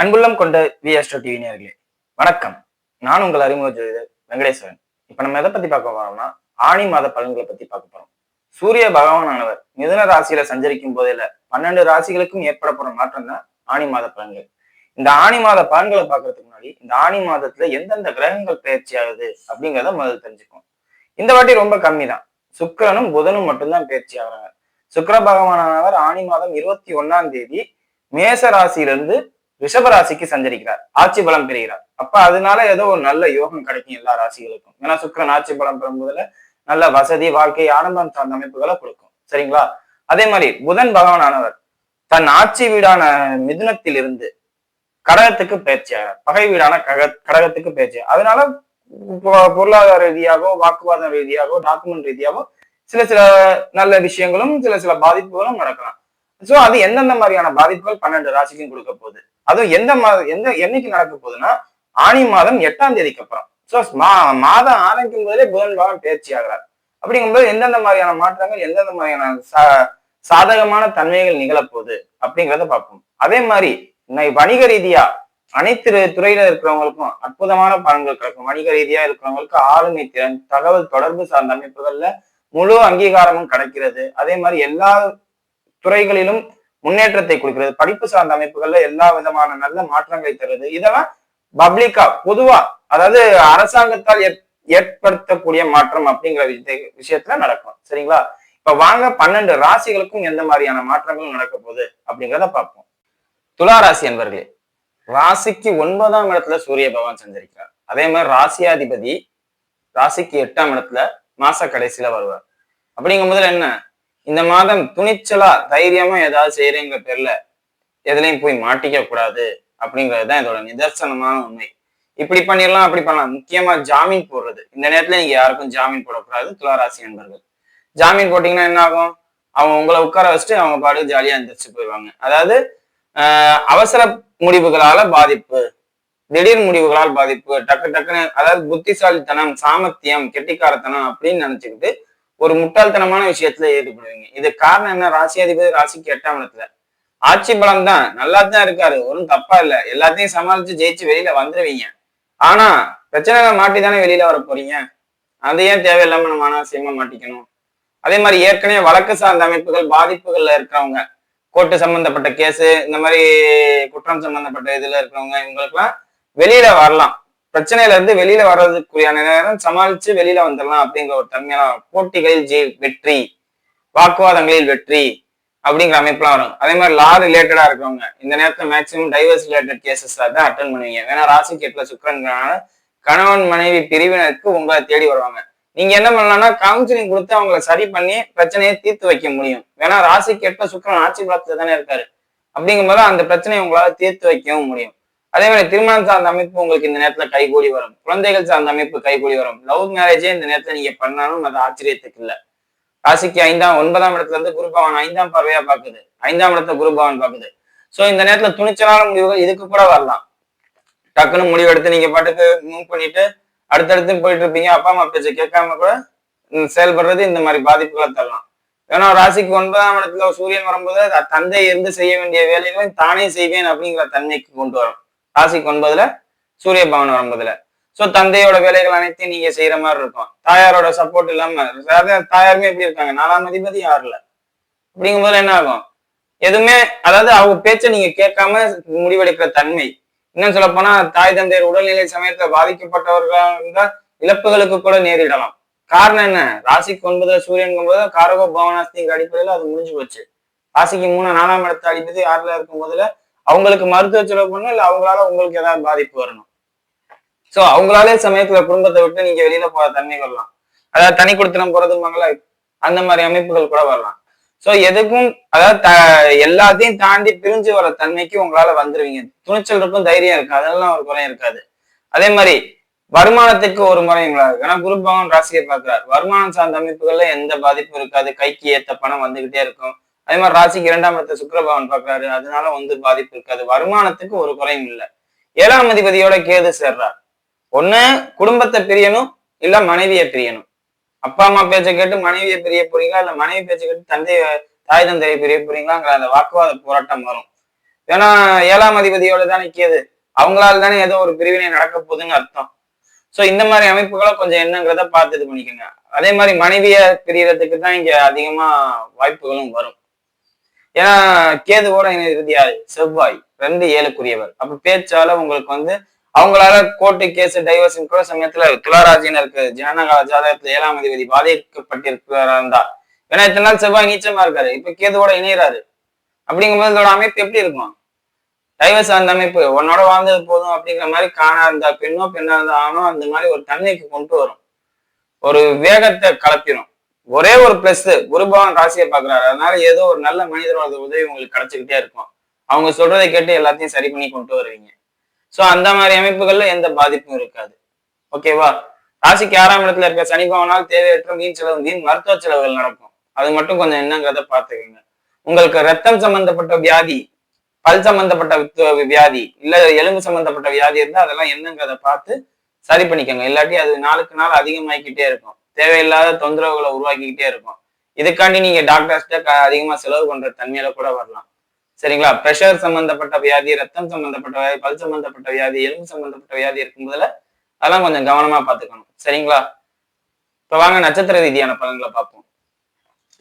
அன்புள்ளம் கொண்ட we TV நேர்களே வணக்கம். நான் உங்கள் அறிமுக ஜோதிடர் வெங்கடேஸ்வரன். இப்ப நம்ம எதை பத்தி பார்க்க போறோம்னா ஆணி மாத பலன்களை பத்தி பார்க்க போறோம். சூரிய பகவானானவர் மிதுன ராசியில சஞ்சரிக்கும் போதில பன்னெண்டு ராசிகளுக்கும் ஏற்பட போற மாற்றம் தான் ஆணி மாத பலன்கள். இந்த ஆணி மாத பலன்களை பாக்குறதுக்கு முன்னாடி இந்த ஆணி மாதத்துல எந்தெந்த கிரகங்கள் பயிற்சி ஆகுது அப்படிங்கிறத முதல்ல தெரிஞ்சுக்கும் இந்த வாட்டி ரொம்ப கம்மி தான் சுக்கிரனும் புதனும் மட்டும்தான் பயிற்சி ஆகுறாங்க. சுக்கர பகவானானவர் ஆணி மாதம் இருபத்தி ஒன்னாம் தேதி மேச ராசியிலிருந்து ரிஷபராசிக்கு சஞ்சரிக்கிறார். ஆட்சி பலம் பெறுகிறார். அப்ப அதனால ஏதோ ஒரு நல்ல யோகம் கிடைக்கும் எல்லா ராசிகளுக்கும். ஏன்னா சுக்கிரன் ஆட்சி பலம் பெறும்போதுல நல்ல வசதி வாழ்க்கை ஆடம்பரம் சார்ந்த அமைப்புகளை கொடுக்கும். சரிங்களா? அதே மாதிரி புதன் பகவானானவர் தன் ஆட்சி வீடான மிதுனத்திலிருந்து கடகத்துக்கு பயிற்சியாகிறார் பகை வீடான கக கடகத்துக்கு பயிற்சி. அதனால பொ- பொருளாதார ரீதியாகவோ வாக்குவாதம் ரீதியாகவோ டாக்குமெண்ட் ரீதியாகவோ சில சில நல்ல விஷயங்களும் சில சில பாதிப்புகளும் நடக்கலாம். சோ அது எந்தெந்த மாதிரியான பாதிப்புகள் பன்னெண்டு ராசிக்கும் கொடுக்க போகுது? அதுவும் எந்த மாதம் எந்த என்னைக்கு நடக்க போகுதுன்னா ஆணி மாதம் எட்டாம் தேதிக்கு அப்புறம். சோ மாதம் ஆரம்பிக்கும் போதே புதன் பகவான் பயிற்சி ஆகிறார். அப்படிங்கும்போது எந்தெந்த மாதிரியான மாற்றங்கள் எந்தெந்த மாதிரியான சா- சாதகமான தன்மைகள் நிகழப்போகுது அப்படிங்கிறத பார்ப்போம். அதே மாதிரி இன்னைக்கு வணிக ரீதியா அனைத்து துறையில இருக்கிறவங்களுக்கும் அற்புதமான பலன்கள் கிடைக்கும். வணிக ரீதியா இருக்கிறவங்களுக்கு ஆளுமை திறன் தகவல் தொடர்பு சார்ந்த அமைப்புகள்ல முழு அங்கீகாரமும் கிடைக்கிறது. அதே மாதிரி எல்லா துறைகளிலும் முன்னேற்றத்தை கொடுக்கிறது. படிப்பு சார்ந்த அமைப்புகள்ல எல்லா விதமான நல்ல மாற்றங்களை தருது. இதெல்லாம் பப்ளிக்கா பொதுவா அதாவது அரசாங்கத்தால் ஏற்- ஏற்படுத்தக்கூடிய மாற்றம் அப்படிங்கிற விஷய- விஷயத்துல நடக்கும். சரிங்களா? இப்ப வாங்க பன்னெண்டு ராசிகளுக்கும் எந்த மாதிரியான மாற்றங்கள் நடக்க போகுது அப்படிங்கிறத பார்ப்போம். துலா ராசி என்பர்களே ராசிக்கு ஒன்பதாம் இடத்துல சூரிய பகவான் சஞ்சரிக்கிறார். அதே மாதிரி ராசியாதிபதி ராசிக்கு எட்டாம் இடத்துல மாச கடைசியில வருவார். அப்படிங்கும் போதுல என்ன? இந்த மாதம் துணிச்சலா தைரியமா ஏதாவது செய்யறேங்கிற பேர்ல எதுலையும் போய் மாட்டிக்க கூடாது அப்படிங்கிறது தான் இதோட நிதர்சனமான உண்மை. இப்படி பண்ணிடலாம் அப்படி பண்ணலாம். முக்கியமா ஜாமீன் போடுறது. இந்த நேரத்துல நீங்க யாருக்கும் ஜாமீன் போடக்கூடாது துளாராசி நண்பர்கள் ஜாமீன் போட்டீங்கன்னா என்ன ஆகும்? அவங்க உங்களை உட்கார வச்சுட்டு அவங்க பாடு ஜாலியா எந்திரிச்சு போயிடுவாங்க. அதாவது ஆஹ் அவசர முடிவுகளால பாதிப்பு திடீர் முடிவுகளால் பாதிப்பு டக்கு டக்குன்னு அதாவது புத்திசாலித்தனம் சாமர்த்தியம் கெட்டிக்காரத்தனம் அப்படின்னு நினைச்சுக்கிட்டு ஒரு முட்டாள்தனமான விஷயத்துல ஈடுபடுவீங்க. இது காரணம் என்ன? ராசியாதிபதி ராசிக்கு எட்டாம் இடத்துல. ஆட்சி பலம் தான். நல்லா தான் இருக்காரு. ஒன்றும் தப்பா இல்ல. எல்லாத்தையும் சமாளிச்சு ஜெயிச்சு வெளியில வந்துருவீங்க. ஆனா பிரச்சனைகளை மாட்டி தானே வெளியில வர போறீங்க? அது ஏன் தேவையில்லாம நம்ம அனாவசியமா மாட்டிக்கணும்? அதே மாதிரி ஏற்கனவே வழக்கு சார்ந்த அமைப்புகள் பாதிப்புகள்ல இருக்கிறவங்க கோர்ட்டு சம்பந்தப்பட்ட கேஸ் இந்த மாதிரி குற்றம் சம்பந்தப்பட்ட இதுல இருக்கிறவங்க இவங்களுக்குலாம் வெளியில வரலாம். பிரச்சனையில இருந்து வெளியில வர்றதுக்குரியான நேரம் சமாளிச்சு வெளியில வந்துடலாம் அப்படிங்கிற ஒரு தன்மையான போட்டிகளில் ஜெய் வெற்றி வாக்குவாதங்களில் வெற்றி அப்படிங்கிற அமைப்புலாம் வரும். அதே மாதிரி லா ரிலேட்டடா இருக்கவங்க இந்த நேரத்துல மேக்சிமம் டைவர்ஸ் ரிலேட்டட் கேசஸ் தான் அட்டன் பண்ணுவீங்க. ஏன்னா ராசி எட்டுல சுக்கரங்கிறனால கணவன் மனைவி பிரிவினருக்கு உங்களை தேடி வருவாங்க. நீங்க என்ன பண்ணலாம்னா கவுன்சிலிங் கொடுத்து அவங்கள சரி பண்ணி பிரச்சனையை தீர்த்து வைக்க முடியும். வேணா ராசி எட்டுல சுக்கரன் ஆட்சி பலத்துல தானே இருக்காரு. அப்படிங்கும்போது அந்த பிரச்சனையை உங்களால தீர்த்து வைக்கவும் முடியும். அதே மாதிரி திருமணம் சார்ந்த அமைப்பு உங்களுக்கு இந்த நேரத்துல கைகூடி வரும். குழந்தைகள் சார்ந்த அமைப்பு கைகூடி வரும். லவ் மேரேஜே இந்த நேரத்துல நீங்க பண்ணாலும் அது ஆச்சரியத்துக்கு இல்ல. ராசிக்கு ஐந்தாம் ஒன்பதாம் இடத்துல இருந்து குருபவன் ஐந்தாம் பார்வையா பாக்குது ஐந்தாம் இடத்துல குருபவன் பாக்குது சோ இந்த நேரத்துல துணிச்சலான முடிவுகள் இதுக்கு கூட வரலாம். டக்குன்னு முடிவு எடுத்து நீங்க பாட்டுக்கு மூவ் பண்ணிட்டு அடுத்தடுத்து போயிட்டு இருப்பீங்க. அப்பா அம்மா பேச்ச கேட்காம கூட செயல்படுறது இந்த மாதிரி பாதிப்புகளை தரலாம். ஏன்னா ராசிக்கு ஒன்பதாம் இடத்துல சூரியன் வரும்போது தந்தை இருந்து செய்ய வேண்டிய வேலைகளை தானே செய்வேன் அப்படிங்கிற தன்மைக்கு கொண்டு வரும். ராசிக்கு ஒன்பதுல சூரிய பவன் வரும்போதுல சோ தந்தையோட வேலைகள் அனைத்தையும் நீங்க செய்யற மாதிரி இருக்கும். தாயாரோட சப்போர்ட் இல்லாம தாயாருமே எப்படி இருக்காங்க? நாலாம் அதிபதி ஆறுல. அப்படிங்கும்போது என்ன ஆகும்? எதுவுமே அதாவது அவங்க பேச்சை நீங்க கேட்காம முடிவெடுக்கிற தன்மை. இன்னும் சொல்ல போனா தாய் தந்தையர் உடல்நிலை சமயத்துல பாதிக்கப்பட்டவர்களாக இருந்தால் இழப்புகளுக்கு கூட நேரிடலாம். காரணம் என்ன? ராசிக்கு ஒன்பதுல சூரியன் போது காரகோ பவனாஸ்திங்க அடிப்படையில அது முடிஞ்சு போச்சு. ராசிக்கு மூணு நாலாம் இடத்த அடிப்பது ஆறுல இருக்கும் போதுல அவங்களுக்கு மருத்துவ செலவு பண்ணணும் இல்ல அவங்களால உங்களுக்கு ஏதாவது பாதிப்பு வரணும்? சோ அவங்களாலே சமயத்துல குடும்பத்தை விட்டு நீங்க வெளியில போற தன்மை வரலாம். அதாவது தனி கொடுத்தனம் போறதுமாங்கள அந்த மாதிரி அமைப்புகள் கூட வரலாம். சோ எதுக்கும் அதாவது த- எல்லாத்தையும் தாண்டி பிரிஞ்சு வர தன்மைக்கு உங்களால வந்துருவீங்க. துணிச்சல் இருக்கும் தைரியம் இருக்கு அதெல்லாம் ஒரு குறையும் இருக்காது. அதே மாதிரி வருமானத்துக்கு ஒரு முறைங்களா ஏன்னா குரு பகவான் ராசியை பார்க்கிறார். வருமானம் சார்ந்த அமைப்புகள்ல எந்த பாதிப்பும் இருக்காது. கைக்கு ஏத்த பணம் வந்துகிட்டே இருக்கும். அதே மாதிரி ராசிக்கு இரண்டாம் இடத்த சுக்கரபவன் பாக்குறாரு அதனால வந்து பாதிப்பு இருக்காது. வருமானத்துக்கு ஒரு குறையும் இல்லை. ஏழாம் அதிபதியோட கேது சேர்றார். ஒண்ணு குடும்பத்தை பிரியணும் இல்ல மனைவியை பிரியணும். அப்பா அம்மா பேச்சை கேட்டு மனைவியை பிரிய போறீங்களா? இல்ல மனைவி பேச்சை கேட்டு தந்தை தாய் தந்தையை பிரிய போறீங்களாங்கிற அந்த வாக்குவாத போராட்டம் வரும். ஏன்னா ஏழாம் அதிபதியோட தானே கேது. அவங்களால தானே ஏதோ ஒரு பிரிவினை நடக்க போகுதுன்னு அர்த்தம். சோ இந்த மாதிரி அமைப்புகளை கொஞ்சம் என்னங்கிறத பார்த்து இது பண்ணிக்கோங்க. அதே மாதிரி மனைவியை பிரியறதுக்கு தான் இங்க அதிகமா வாய்ப்புகளும் வரும். ஏன்னா கேதுவோட இறுதியாரு செவ்வாய் ரெண்டு ஏழுக்குரியவர். அப்ப பேச்சால உங்களுக்கு வந்து அவங்களால கோர்ட்டு கேஸ் டைவர்ஷன் கூட சமயத்துல துளாராஜினருக்கு ஜனனகால ஜாதகத்துல ஏழாம் அதிபதி பாதிக்கப்பட்டிருக்கிறாரா இருந்தா. ஏன்னா இத்தனை நாள் செவ்வாய் நீச்சமா இருக்காரு. இப்ப கேதுவோட இணையறாரு. அப்படிங்கும்போது இதோட அமைப்பு எப்படி இருக்கும்? டைவர்ஸ் அந்த அமைப்பு உன்னோட வாழ்ந்தது போதும் அப்படிங்கிற மாதிரி காணா இருந்தா பெண்ணோ பெண்ணா இருந்தா ஆனோ அந்த மாதிரி ஒரு தன்மைக்கு கொண்டு வரும். ஒரு வேகத்தை கலப்பிடும் ஒரே ஒரு பிளஸ் குருபவன் ராசியை பாக்குறாரு அதனால ஏதோ ஒரு நல்ல மனிதரோட உதவி உங்களுக்கு கிடைச்சிக்கிட்டே இருக்கும். அவங்க சொல்றதை கேட்டு எல்லாத்தையும் சரி பண்ணி கொண்டு வருவீங்க. சோ அந்த மாதிரி அமைப்புகள்ல எந்த பாதிப்பும் இருக்காது. ஓகேவா ராசிக்கு ஆறாம் இடத்துல இருக்க சனி பவனால் தேவையற்ற மீன் செலவு மீன் மருத்துவ செலவுகள் நடக்கும். அது மட்டும் கொஞ்சம் என்னங்கிறத பாத்துக்கோங்க உங்களுக்கு ரத்தம் சம்பந்தப்பட்ட வியாதி பல் சம்பந்தப்பட்ட வியாதி இல்ல எலும்பு சம்பந்தப்பட்ட வியாதி இருந்தா அதெல்லாம் என்னங்கிறத பார்த்து சரி பண்ணிக்கோங்க. இல்லாட்டி அது நாளுக்கு நாள் அதிகமாகிக்கிட்டே இருக்கும். தேவையில்லாத தொந்தரவுகளை உருவாக்கிக்கிட்டே இருக்கும். இதுக்காண்டி நீங்க டாக்டர்ஸ்ட அதிகமா செலவு பண்ற தன்மையில கூட வரலாம். சரிங்களா? பிரஷர் சம்பந்தப்பட்ட வியாதி ரத்தம் சம்பந்தப்பட்ட வியாதி பல் சம்பந்தப்பட்ட வியாதி எலும்பு சம்பந்தப்பட்ட வியாதி இருக்கும்போதுல அதெல்லாம் கொஞ்சம் கவனமா பாத்துக்கணும் சரிங்களா? இப்ப வாங்க நட்சத்திர ரீதியான பலன்களை பார்ப்போம்.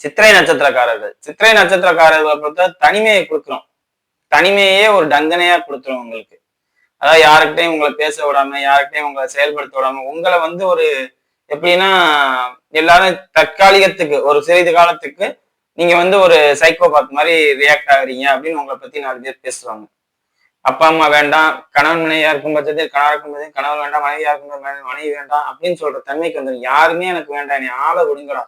சித்திரை நட்சத்திரக்காரர்கள். சித்திரை நட்சத்திரக்காரர்களை பொறுத்த தனிமையை கொடுக்குறோம். தனிமையே ஒரு தண்டனையா கொடுத்துரும் உங்களுக்கு. அதாவது யாருக்கிட்டையும் உங்களை பேச விடாம யாருக்கிட்டையும் உங்களை செயல்படுத்த விடாம உங்களை வந்து ஒரு எப்படின்னா எல்லாரும் தற்காலிகத்துக்கு ஒரு சிறிது காலத்துக்கு நீங்க வந்து ஒரு சைக்கோபாத் மாதிரி ரியாக்ட் ஆகுறீங்க அப்படின்னு உங்களை பத்தி நாலு பேர் பேசுவாங்க. அப்பா அம்மா வேண்டாம் கணவன் மனைவியா இருக்கும் பட்சத்தில் கணவன் இருக்கும் பட்சத்தில் கணவன் வேண்டாம் மனைவியா இருக்கும் போது மனைவி- வேண்டாம் அப்படின்னு சொல்ற தன்மைக்கு வந்துடும் யாருமே எனக்கு வேண்டாம் நீ ஆளை விடுங்கடா.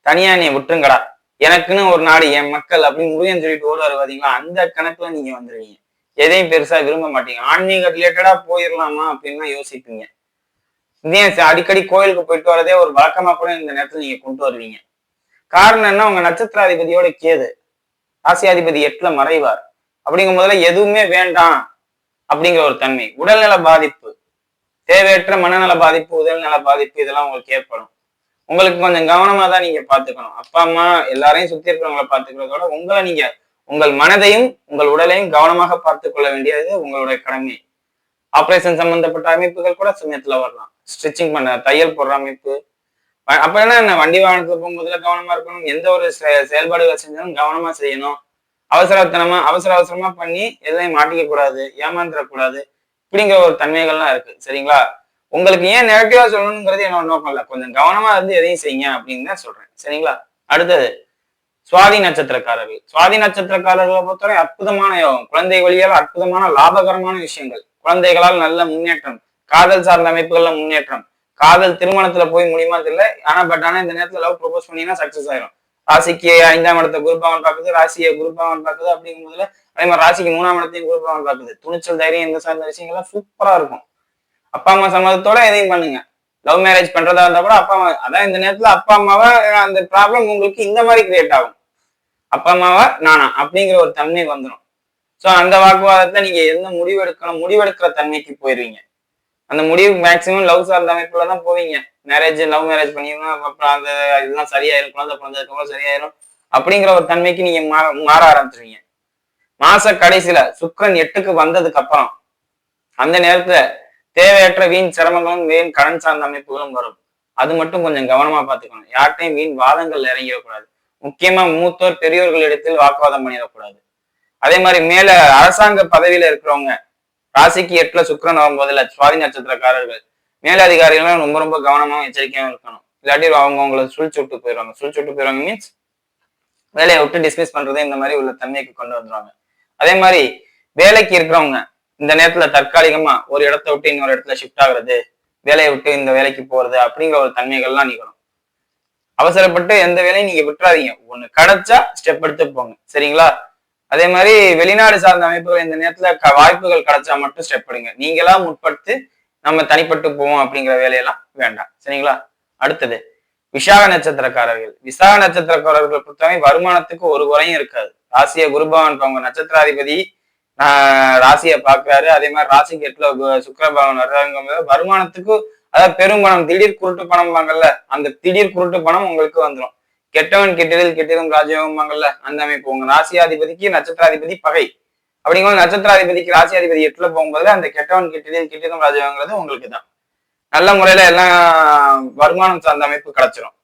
தனியா நீ விட்டுருங்கடா. எனக்குன்னு ஒரு நாடு என் மக்கள் அப்படின்னு முருகன் சொல்லிட்டு ஓடுவார் பாத்தீங்களா? அந்த கணக்குல நீங்க வந்துடுவீங்க எதையும் பெருசா விரும்ப மாட்டீங்க. ஆன்மீக ரிலேட்டடா போயிடலாமா அப்படின்னு யோசிப்பீங்க. இதே அடிக்கடி கோயிலுக்கு போயிட்டு வரதே ஒரு வழக்கமா கூட இந்த நேரத்துல நீங்க கொண்டு வருவீங்க. காரணம் என்ன உங்க நட்சத்திராதிபதியோட கேது ராசியாதிபதி எட்டுல மறைவார். அப்படிங்கும் போதுல எதுவுமே வேண்டாம் அப்படிங்கிற ஒரு தன்மை. உடல்நல பாதிப்பு தேவையற்ற மனநல பாதிப்பு உடல்நல பாதிப்பு இதெல்லாம் உங்களுக்கு ஏற்படும். உங்களுக்கு கொஞ்சம் கவனமா தான் நீங்க பாத்துக்கணும் அப்பா அம்மா எல்லாரையும் சுத்தி இருக்கிறவங்கள பாத்துக்கிறதோட உங்களை நீங்க உங்கள் மனதையும் உங்கள் உடலையும் கவனமாக பார்த்து கொள்ள வேண்டியது உங்களுடைய கடமை. ஆபரேஷன் சம்பந்தப்பட்ட அமைப்புகள் கூட சமயத்துல வரலாம். ஸ்டிச்சிங் பண்ண தையல் போடுற அமைப்பு. அப்ப என்ன என்ன வண்டி வாகனத்துல போகும்போதுல கவனமா இருக்கணும். எந்த ஒரு செ- செயல்பாடுகள் செஞ்சாலும் கவனமா செய்யணும். அவசரத்தனமா அவசர அவசரமா பண்ணி எதையும் மாட்டிக்க கூடாது ஏமாந்துடக்கூடாது இப்படிங்கிற ஒரு தன்மைகள்லாம் இருக்கு. சரிங்களா? உங்களுக்கு ஏன் நெகட்டிவா சொல்லணுங்கிறது என்னோட நோக்கம் இல்ல. கொஞ்சம் கவனமா இருந்து எதையும் செய்யுங்க அப்படின்னு தான் சொல்றேன். சரிங்களா? அடுத்தது சுவாதி நட்சத்திரக்காரர்கள். சுவாதி நட்சத்திரக்காரர்களை பொறுத்தவரை அற்புதமான யோகம். குழந்தை வழியால் அற்புதமான லாபகரமான விஷயங்கள். குழந்தைகளால் நல்ல முன்னேற்றம். காதல் சார்ந்த அமைப்புகள்ல முன்னேற்றம். காதல் திருமணத்துல போய் முடியுமா தெரியல. ஆனா பட் ஆனா இந்த நேரத்துல லவ் ப்ரொபோஸ் பண்ணீங்கன்னா சக்சஸ் ஆயிரும். ராசிக்கு ஐந்தாம் இடத்த குருபாவன் பார்க்குது. ராசியை குருபாவன் பார்க்குது அப்படிங்கும் போதுல அதே மாதிரி ராசிக்கு மூணாம் இடத்தையும் குருபாவன் பார்க்குது. துணிச்சல் தைரியம் இந்த சார்ந்த விஷயங்கள்லாம் சூப்பரா இருக்கும். அப்பா அம்மா சம்மதத்தோட எதையும் பண்ணுங்க. லவ் மேரேஜ் பண்றதா இருந்தா கூட அப்பா அம்மா அதான் இந்த நேரத்துல அப்பா அம்மாவை அந்த ப்ராப்ளம் உங்களுக்கு இந்த மாதிரி கிரியேட் ஆகும். அப்பா அம்மாவை நானா அப்படிங்கிற ஒரு தன்மை வந்துடும் சோ அந்த வாக்குவாதத்தை நீங்க எந்த முடிவெடுக்கணும் முடிவெடுக்கிற தன்மைக்கு போயிருவீங்க. அந்த முடிவு மேக்சிமம் லவ் சார்ந்த அமைப்புல தான் போவீங்க. மேரேஜ் லவ் மேரேஜ் பண்ணிக்கணும் அப்புறம் அந்த இதெல்லாம் சரியாயிரும். குழந்தை பிறந்ததுக்கு அப்புறம் சரியாயிரும். அப்படிங்கிற ஒரு தன்மைக்கு நீங்க மாற மாற ஆரம்பிச்சிருவீங்க. மாச கடைசியில சுக்கரன் எட்டுக்கு வந்ததுக்கு அப்புறம் அந்த நேரத்துல தேவையற்ற வீண் சிரமங்களும் வீண் கடன் சார்ந்த அமைப்புகளும் வரும். அது மட்டும் கொஞ்சம் கவனமா பாத்துக்கணும் யார்கிட்டையும் வீண் வாதங்கள் இறங்கிடக்கூடாது. முக்கியமா மூத்தோர் பெரியோர்கள் இடத்தில் வாக்குவாதம் பண்ணிடக்கூடாது. அதே மாதிரி மேல அரசாங்க பதவியில இருக்கிறவங்க ராசிக்கு எட்டுல சுக்கிரன் வரும்போதுல சுவாதி நட்சத்திரக்காரர்கள் மேலதிகாரிகளும் ரொம்ப ரொம்ப கவனமாவும் எச்சரிக்கையும் இருக்கணும். இல்லாட்டி அவங்க உங்களை சுழிச்சு விட்டு போயிடுவாங்க. சுழிச்சு விட்டு போயிடுவாங்க மீன்ஸ் வேலையை விட்டு டிஸ்மிஸ் பண்றதே இந்த மாதிரி உள்ள தன்மைக்கு கொண்டு வந்துருவாங்க. அதே மாதிரி வேலைக்கு இருக்கிறவங்க இந்த நேரத்துல தற்காலிகமா ஒரு இடத்த விட்டு இன்னொரு இடத்துல ஷிஃப்ட் ஆகுறது வேலையை விட்டு இந்த வேலைக்கு போறது அப்படிங்கிற ஒரு தன்மைகள்லாம் நிகழும். அவசரப்பட்டு எந்த வேலையும் நீங்க விட்டுறாதீங்க. ஒண்ணு கிடைச்சா ஸ்டெப் எடுத்து போங்க. சரிங்களா? அதே மாதிரி வெளிநாடு சார்ந்த அமைப்புகள் இந்த நேரத்துல க- வாய்ப்புகள் கிடைச்சா மட்டும் ஸ்டெப் எடுங்க. நீங்களா முற்படுத்து நம்ம தனிப்பட்டு போவோம் அப்படிங்கிற வேலையெல்லாம் வேண்டாம். சரிங்களா? அடுத்தது விசாக நட்சத்திரக்காரர்கள். விசாக நட்சத்திரக்காரர்களை பொறுத்தவரை வருமானத்துக்கு ஒரு குறையும் இருக்காது. ராசிய குருபவன் அவங்க நட்சத்திராதிபதி ஆஹ் ராசியை பாக்குறாரு அதே மாதிரி ராசிக்கு எட்டுல சுக்கரபவன் சுக்கிரபவன் வர்றாங்க வருமானத்துக்கு அதாவது பெரும் பணம் திடீர் குருட்டு பணம் வாங்கல்ல அந்த திடீர் குருட்டு பணம் உங்களுக்கு வந்துடும் கெட்டவன் கெட்டிடில் கெட்டதும் ராஜயோகம்பாங்கல்ல அந்த அமைப்பு உங்க ராசியாதிபதிக்கு நட்சத்திராதிபதி பகை. அப்படிங்கும்போது நட்சத்திராதிபதிக்கு ராசியாதிபதி எட்டுல போகும்போது அந்த கெட்டவன் கெட்டதில் கிட்டதும் ராஜயோகங்கிறது உங்களுக்கு தான் நல்ல முறையில எல்லாம் வருமானம் சார்ந்த அமைப்பு கிடைச்சிரும்.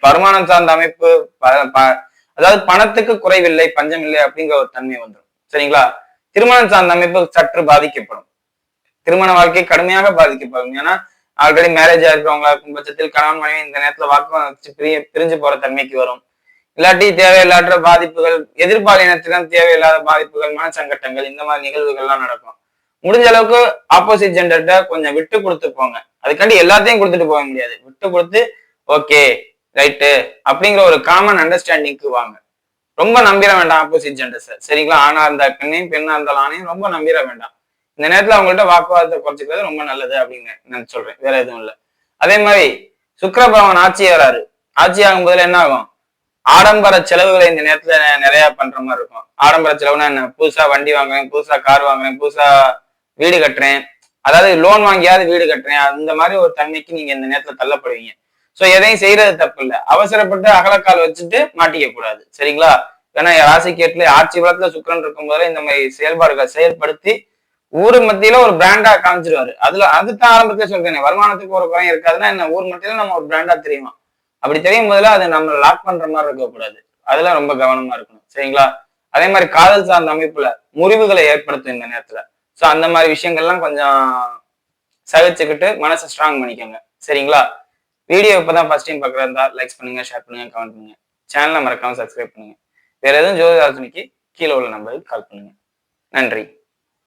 வருமானம் சார்ந்த அமைப்பு ப- ப- அதாவது பணத்துக்கு குறைவில்லை பஞ்சம் இல்லை அப்படிங்கிற ஒரு தன்மை வந்துடும் சரிங்களா? திருமணம் சார்ந்த அமைப்பு சற்று பாதிக்கப்படும். திருமண வாழ்க்கை கடுமையாக பாதிக்கப்படும். ஏன்னா ஆல்ரெடி மேரேஜ் இருக்கிறவங்களா இருக்கும் பட்சத்தில் கணவன் மனைவி இந்த நேரத்துல வாக்குவாதம் வச்சு பிரிய பிரிஞ்சு போற தன்மைக்கு வரும். இல்லாட்டி தேவையில்லாத பாதிப்புகள் எதிர்பாலினத்திடம் தேவையில்லாத பாதிப்புகள் மனசங்கட்டங்கள் இந்த மாதிரி நிகழ்வுகள்லாம் நடக்கும். முடிஞ்ச அளவுக்கு ஆப்போசிட் ஜெண்டர்கிட்ட கொஞ்சம் விட்டு கொடுத்து போங்க. அதுக்காண்டி எல்லாத்தையும் கொடுத்துட்டு போக முடியாது. விட்டு கொடுத்து ஓகே ரைட்டு அப்படிங்கிற ஒரு காமன் அண்டர்ஸ்டாண்டிங்க்கு வாங்க. ரொம்ப நம்பிட வேண்டாம் ஆப்போசிட் ஜெண்டர்ஸை சரிங்களா? ஆணா இருந்தா பெண்ணையும் பெண்ணா இருந்தாலும் ஆணையும் ரொம்ப நம்பிட வேண்டாம். இந்த நேரத்துல அவங்கள்ட்ட வாக்குவாதத்தை குறைச்சிக்கிறது ரொம்ப நல்லது அப்படின்னு நான் சொல்றேன். வேற எதுவும் இல்லை. அதே மாதிரி சுக்கரபவன் ஆட்சி ஆறாரு ஆட்சி ஆகும் போதுல என்ன ஆகும்? ஆடம்பர செலவுகளை இந்த நேரத்துல நிறைய பண்ற மாதிரி இருக்கும். ஆடம்பர செலவுனா என்ன? புதுசா வண்டி வாங்குறேன் புதுசா கார் வாங்குறேன் புதுசா வீடு கட்டுறேன். அதாவது லோன் வாங்கியாவது வீடு கட்டுறேன். அந்த மாதிரி ஒரு தன்மைக்கு நீங்க இந்த நேரத்துல தள்ளப்படுவீங்க. சோ எதையும் செய்யறது தப்பு இல்லை. அவசரப்பட்டு அகலக்கால் வச்சுட்டு மாட்டிக்க கூடாது. சரிங்களா? ஏன்னா ராசிக்கு ஆட்சி பலத்துல சுக்கரன் இருக்கும் போதுல இந்த மாதிரி செயல்பாடுகளை செயல்படுத்தி ஊர் மத்தியில ஒரு பிராண்டா காமிச்சிருவாரு. அதுல அதுதான் ஆரம்பத்துல சொல்றேன் வருமானத்துக்கு ஒரு குறையும் இருக்காதுன்னா என்ன ஊர் மத்தியில நம்ம ஒரு பிராண்டா தெரியுமா? அப்படி தெரியும் போதுல அது நம்ம லாக் பண்ற மாதிரி இருக்கக்கூடாது அதெல்லாம் ரொம்ப கவனமா இருக்கணும். சரிங்களா? அதே மாதிரி காதல் சார்ந்த அமைப்புல முறிவுகளை ஏற்படுத்தும் இந்த நேரத்துல. சோ அந்த மாதிரி விஷயங்கள்லாம் கொஞ்சம் சகிச்சுக்கிட்டு மனசை ஸ்ட்ராங் பண்ணிக்கோங்க. சரிங்களா? வீடியோ இப்பதான் ஃபர்ஸ்ட் டைம் பார்க்குறதா இருந்தா லைக்ஸ் பண்ணுங்க ஷேர் பண்ணுங்க கமெண்ட் பண்ணுங்க. சேனலை மறக்காம சப்ஸ்கிரைப் பண்ணுங்க. வேற எதுவும் ஜோதிராஜனிக்கு கீழே உள்ள நம்பருக்கு கால் பண்ணுங்க. நன்றி.